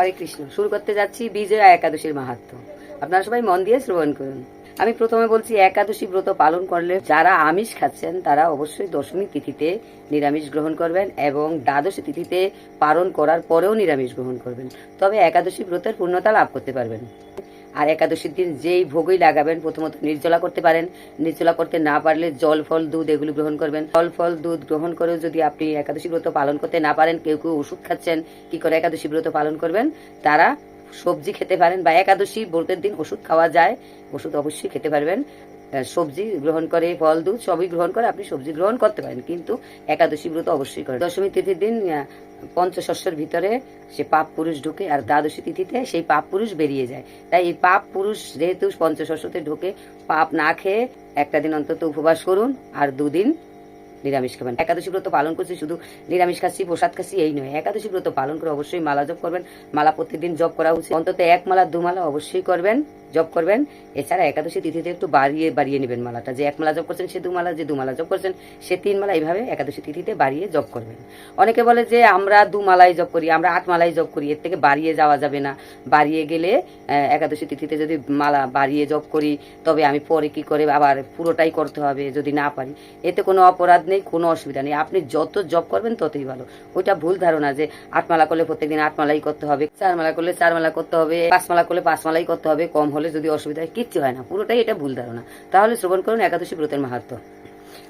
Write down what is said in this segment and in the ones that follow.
হরে কৃষ্ণ। শুরু করতে যাচ্ছি বিজয়া একাদশীর মাহাত্ম। আপনারা সবাই মন দিয়ে শ্রবণ করুন। আমি প্রথমে বলছি, একাদশী ব্রত পালন করলে যারা আমিষ খাচ্ছেন, তারা অবশ্যই দশমী তিথিতে নিরামিষ গ্রহণ করবেন এবং দ্বাদশী তিথিতে পালন করার পরেও নিরামিষ গ্রহণ করবেন। তবে একাদশী ব্রতের পূর্ণতা লাভ করতে পারবেন। আর একাদশীর দিন যেই ভোগই লাগাবেন, প্রথমত নির্জলা করতে পারেন। নির্জলা করতে না পারলে জল, ফল, দুধ এগুলো গ্রহণ করবেন। জল, ফল, দুধ গ্রহণ করেও যদি আপনি একাদশী ব্রত পালন করতে না পারেন, কেউ কেউ ওষুধ খাচ্ছেন, কি করে একাদশী ব্রত পালন করবেন? তারা সবজি খেতে পারেন বা একাদশী ব্রতের দিন ওষুধ খাওয়া যায়। ওষুধ অবশ্যই খেতে পারবেন। সবজি গ্রহণ করে, ফল, দুধ সবই গ্রহণ করে আপনি সবজি গ্রহণ করতে পারেন। কিন্তু একাদশী ব্রত অবশ্যই করেন। দশমী তিথির দিন পঞ্চশস্যের ভিতরে সে পাপ পুরুষ ঢুকে আর দ্বাদশী তিথিতে সেই পাপ পুরুষ বেরিয়ে যায়। তাই এই পাপ পুরুষ যেহেতু পঞ্চশস্যতে ঢুকে, পাপ না খেয়ে একটা দিন অন্তত উপবাস করুন আর দুদিন নিরামিষ খাবেন। একাদশী ব্রত পালন করছি, শুধু নিরামিষ খাচ্ছি, প্রসাদ খাচ্ছি, এই নয়। একাদশী ব্রত পালন করে অবশ্যই মালা জপ করবেন। মালা প্রতিদিন জপ করা উচিত। অন্তত এক মালা, দু মালা অবশ্যই করবেন, জপ করবেন। এছাড়া একাদশী তিথিতে একটু বাড়িয়ে বাড়িয়ে নেবেন মালাটা। যে এক মালা জপ করছেন, সে দু মালা, যে দু মালা জপ করছেন, সে তিন মালা এইভাবে একাদশী তিথিতে বাড়িয়ে জপ করবেন। অনেকে বলে যে আমরা দু মালাই জপ করি, আমরা আট মালাই জপ করি, এর থেকে বাড়িয়ে যাওয়া যাবে না। বাড়িয়ে গেলে একাদশী তিথিতে যদি মালা বাড়িয়ে জপ করি, তবে আমি পরে কি করে আবার পুরোটাই করতে হবে যদি না পারি? এতে কোনো অপরাধ নেই, কোনো অসুবিধা নেই। আপনি যত জব করবেন ততই ভালো। ওইটা ভুল ধারণা যে আটমালা করলে প্রত্যেকদিন আটমালাই করতে হবে চার মালা করলে চার মালা করতে হবে পাঁচ মালা করলে পাঁচ মালাই করতে হবে, কম হলে যদি অসুবিধা হয়, কিচ্ছু হয় না। পুরোটাই এটা ভুল ধারণা। তাহলে শ্রবণ করুন একাদশী ব্রতের মাহাত্ম।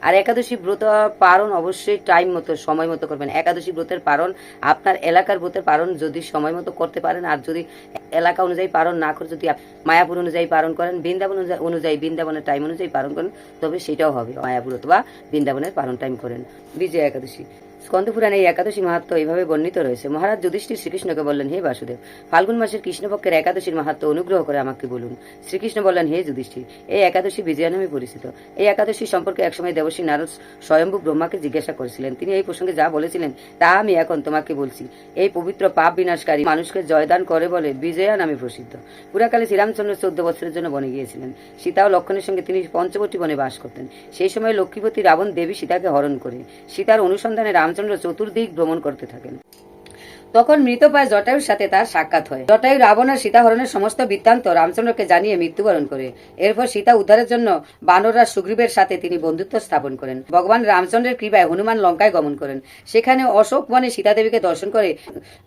আর একাদশী ব্রত পালন অবশ্যই টাইম মতো, সময় মতো করবেন। একাদশী ব্রতের পালন আপনার এলাকার ব্রতের পালন যদি সময় মতো করতে পারেন, আর যদি এলাকা অনুযায়ী পালন না করে যদি মায়াপুর অনুযায়ী পালন করেন, বৃন্দাবন অনুযায়ী- বৃন্দাবনের টাইম অনুযায়ী পালন করেন, তবে সেটাও হবে। মায়াপুর অথবা বৃন্দাবনের পালন টাইম করেন। বিজয়া একাদশী। স্কন্দপুরাণে এই একাদশী মাহাত্ম এইভাবে বর্ণিত রয়েছে। মহারাজ যুধিষ্ঠির শ্রীকৃষ্ণকে বললেন, হে বাসুদেব, ফাল্গুন মাসের কৃষ্ণপক্ষের একাদশীর মাহাত্ম অনুগ্রহ করে আমাকে বলুন। শ্রীকৃষ্ণ বললেন, হে যুধিষ্ঠির, এই একাদশী বিজয়া নামে পরিচিত। এই একাদশী সম্পর্কে একসময় দেবশ্রী নারদ স্বয়ম্ভু ব্রহ্মাকে জিজ্ঞাসা করেছিলেন। তিনি এই প্রসঙ্গে যা বলেছিলেন, তা আমি এখন তোমাকে বলছি। এই পবিত্র পাপ বিনাশকারী মানুষকে জয়দান করে বলে বিজয়া নামে প্রসিদ্ধ। পুরাকালে শ্রীরামচন্দ্র চোদ্দ বছরের জন্য বনে গিয়েছিলেন। সীতা ও লক্ষণের সঙ্গে তিনি পঞ্চবটী বনে বাস করতেন। সেই সময় লক্ষ্মীপতি রাবণ দেবী সীতাকে হরণ করে। সীতার অনুসন্ধানে রামচন্দ্র চতুর্দিক ভ্রমণ করতে থাকেন। তখন মৃতপ্রায় জটায়ুর সাথে তার সাক্ষাৎ হয়। জটায়ু রাবণ আর সীতাহরণের সমস্ত বৃত্তান্ত রামচন্দ্রকে জানিয়ে মৃত্যুবরণ করে। এরপর সীতা উদ্ধারের জন্য বানররা সুগ্রীবের সাথে তিনি বন্ধুত্ব স্থাপন করেন। ভগবান রামচন্দ্রের কৃপায় হনুমান লঙ্কায় গমন করেন। সেখানে অশোক বনে সীতাদেবীকে দর্শন করে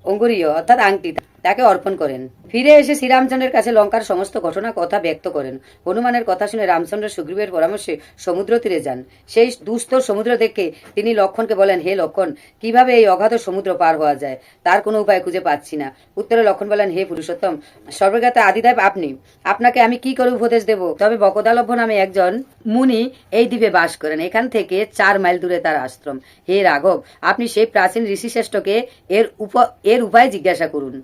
অঙ্গুরীয়, অর্থাৎ আংটি তাকে অর্পণ করেন। ফিরে এসে শ্রীরামচন্দ্রের কাছে লঙ্কার সমস্ত ঘটনা কথা ব্যক্ত করেন। হনুমানের কথা শুনে রামচন্দ্র সুগ্রীবের পরামর্শে সমুদ্র তীরে যান। সেই দুস্তর সমুদ্র দেখে তিনি লক্ষণকে বলেন, হে লক্ষণ, কীভাবে এই অগাধ সমুদ্র পার হওয়া যায়? তার কোনো উপায় খুঁজে পাচ্ছি না। উত্তরে লক্ষণ বলেন, হে পুরুষোত্তম, সর্বজ্ঞাতা আদিদেব আপনি। আপনাকে আমি কি করে উপদেশ দেব? তবে বকদালভ্য নামে একজন মুনি এই দ্বীপে বাস করেন। এখান থেকে চার মাইল দূরে তার আশ্রম। হে রাঘব, আপনি সেই প্রাচীন ঋষিশ্রেষ্ঠকে এর উপ, এর উপায় জিজ্ঞাসা করুন।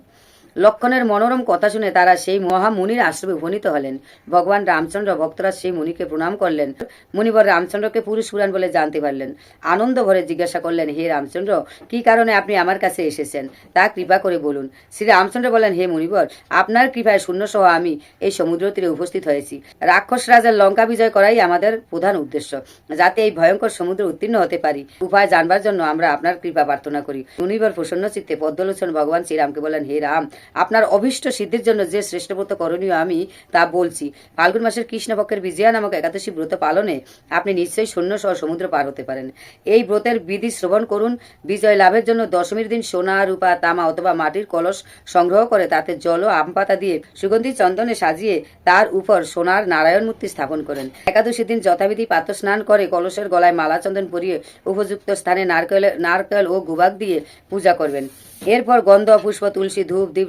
লক্ষণের মনোরম কথা শুনে তারা সেই মহামুনির আশ্রমে উপনীত হলেন। ভগবান রামচন্দ্র ভক্তরা সেই মুনিকে প্রণাম করলেন। মুনিবর রামচন্দ্রকে পুরুষ পুরাণ বলে জানতে পারলেন। আনন্দ ভরে জিজ্ঞাসা করলেন, হে রামচন্দ্র, কি কারণে আপনি আমার কাছে এসেছেন? তা কৃপা করে বলুন। শ্রী রামচন্দ্র বলেন, হে মুনিবর, আপনার কৃপায় শূন্য সহ আমি এই সমুদ্র তীরে উপস্থিত হয়েছি। রাক্ষস রাজার লঙ্কা বিজয় করাই আমাদের প্রধান উদ্দেশ্য, যাতে এই ভয়ঙ্কর সমুদ্রে উত্তীর্ণ হতে পারি। উপায় জানবার জন্য আমরা আপনার কৃপা প্রার্থনা করি। মুনিবর প্রসন্ন চিত্তে পদ্মলোচন ভগবান শ্রীরামকে বলেন, হে রাম আপনার অভীষ্ট সিদ্ধির জন্য যে শ্রেষ্ঠব্রত করণীয় আমি তা বলছি। ফাল্গুন মাসের কৃষ্ণপক্ষের বিজয়া নামক একাদশী ব্রত পালনে আপনি নিশ্চয়ই শূন্য সহ সমুদ্র পার হতে পারেন। এই ব্রতের বিধি শ্রবণ করুন। বিজয় লাভের জন্য দশমীর দিন সোনা, রূপা, তামা অথবা মাটির কলস সংগ্রহ করে তাতে জল আম পাতা দিয়ে সুগন্ধি চন্দনে সাজিয়ে তার উপর সোনার নারায়ণ মূর্তি স্থাপন করেন। একাদশী দিন যথাবিধি পাত্র স্নান করে কলসের গলায় মালা চন্দন পরিয়ে উপযুক্ত স্থানে নারকেল নারকেল ও গুবাক দিয়ে পূজা করবেন। এরপর গন্ধ, পুষ্প, তুলসী ধূপ, দীপ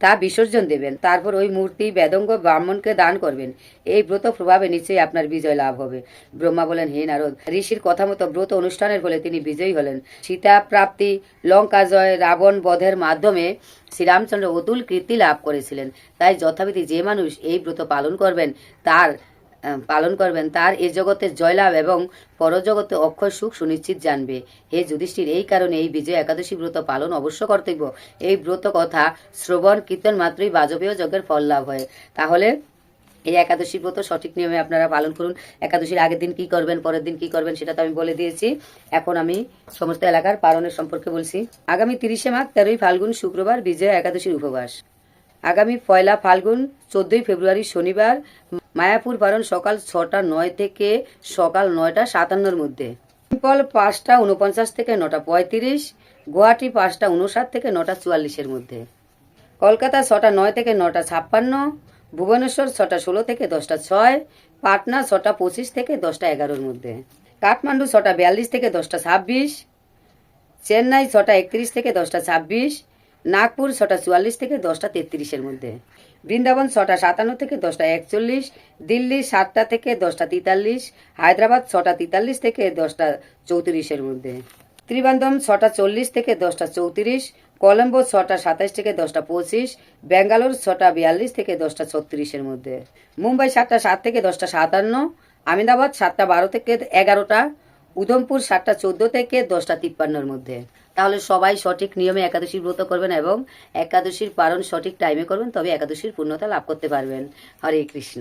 তা বিসর্জন দেবেন। তারপর ওই মূর্তি বেদঙ্গ ব্রাহ্মণকে দান করবেন। এই ব্রত প্রভাবে নিশ্চয়ই আপনার বিজয় লাভ হবে। ব্রহ্মা বলেন, হে নারদ, ঋষির কথা মতো ব্রত অনুষ্ঠানের ফলে তিনি বিজয়ী হলেন। সীতা প্রাপ্তি, লঙ্কা জয়, রাবণ বধের মাধ্যমে শ্রীরামচন্দ্র অতুল কীর্তি লাভ করেছিলেন। তাই যথাবিধি যে মানুষ এই ব্রত পালন করবেন, তার পালন করবেন, তার এ জগতে জয়লাভ এবং পরজগতে অক্ষয় সুখ সুনিশ্চিত জানবে। হে যুধিষ্ঠির, এই কারণে এই বিজয় একাদশী ব্রত পালন অবশ্য কর্তব্য। এই ব্রত কথা শ্রবণ, কীর্তন মাত্রই বাজপেয় যজ্ঞের ফল লাভ হয়। তাহলে এই একাদশী ব্রত সঠিক নিয়মে আপনারা পালন করুন। একাদশীর আগের দিন কি করবেন, পরের দিন কি করবেন, সেটা তো আমি বলে দিয়েছি। এখন আমি সমস্ত এলাকার পালনের সম্পর্কে বলছি। আগামী তিরিশে মাঘ তেরোই ফাল্গুন শুক্রবার বিজয়া একাদশীর উপবাস। আগামী পয়লা ফাল্গুন, চোদ্দই ফেব্রুয়ারি শনিবার, মায়াপুর পালন সকাল ছটা নয় থেকে সকাল নয়টা সাতান্নর মধ্যে। সিম্পল পাঁচটা উনপঞ্চাশ থেকে নটা পঁয়ত্রিশ, গুয়াহাটি পাঁচটা উনষাট থেকে নটা চুয়াল্লিশের মধ্যে। কলকাতা ছটা নয় থেকে নটা ছাপ্পান্ন, ভুবনেশ্বর ছটা ষোলো থেকে দশটা ছয়, পাটনা ছটা পঁচিশ থেকে দশটা এগারোর মধ্যে। কাঠমান্ডু ছটা বিয়াল্লিশ থেকে দশটা ছাব্বিশ, চেন্নাই ছটা একত্রিশ থেকে দশটা ছাব্বিশ নাগপুর ছটা চুয়াল্লিশ থেকে দশটা তেত্রিশের মধ্যে। বৃন্দাবন ছটা সাতান্ন থেকে দশটা একচল্লিশ, দিল্লি সাতটা থেকে দশটা তেতাল্লিশ, হায়দ্রাবাদ ছটা তেতাল্লিশ থেকে দশটা চৌত্রিশের মধ্যে। ত্রিবান্ধম ছটা চল্লিশ থেকে দশটা চৌত্রিশ, কলম্বো ছটা সাতাশ থেকে দশটা পঁচিশ, ব্যাঙ্গালোর ছটা বিয়াল্লিশ থেকে দশটা ছত্রিশের মধ্যে। মুম্বাই সাতটা সাত থেকে দশটা সাতান্ন, আহমেদাবাদ সাতটা বারো থেকে এগারোটা, উধমপুর সাতটা চোদ্দ থেকে দশটা তিপ্পান্নর মধ্যে। তাহলে সবাই সঠিক নিয়মে একাদশী ব্রত করবেন এবং একাদশীর পালন সঠিক টাইমে করবেন, তবে একাদশীর পূর্ণতা লাভ করতে পারবেন। হরে কৃষ্ণ।